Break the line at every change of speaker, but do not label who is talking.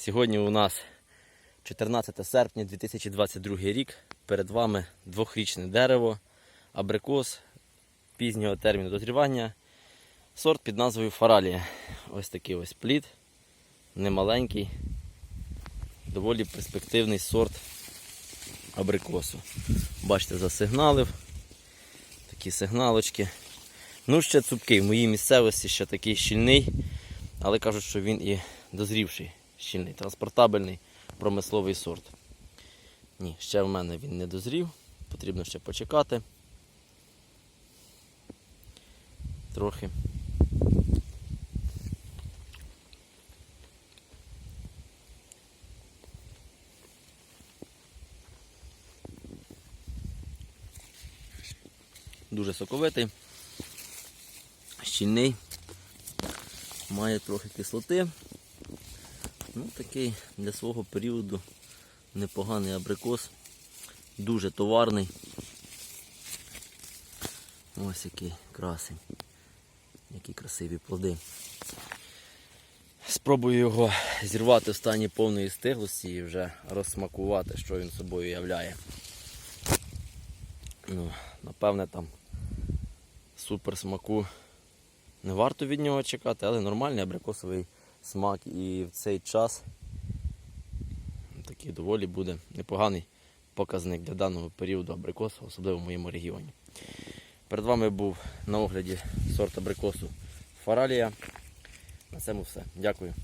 Сьогодні у нас 14 серпня 2022 рік. Перед вами двохрічне дерево, абрикос пізнього терміну дозрівання. Сорт під назвою Фаралія. Ось такий ось плід. Немаленький, доволі перспективний сорт абрикосу. Бачите, засигналив. Такі сигналочки. Ну, ще цупкий. В моїй місцевості ще такий щільний, але кажуть, що він і дозрівший, щільний, транспортабельний промисловий сорт. Ні, ще в мене він не дозрів, потрібно ще почекати. Трохи. Дуже соковитий, щільний, має трохи кислоти. Ну, такий для свого періоду непоганий абрикос, дуже товарний. Ось який красень, які красиві плоди. Спробую його зірвати в стані повної стиглості і вже розсмакувати, що він собою являє. Ну, напевне, там супер смаку не варто від нього чекати, але нормальний абрикосовий смак і в цей час такий доволі буде непоганий показник для даного періоду абрикосу, особливо в моєму регіоні. Перед вами був на огляді сорт абрикосу Фаралія. На цьому все. Дякую.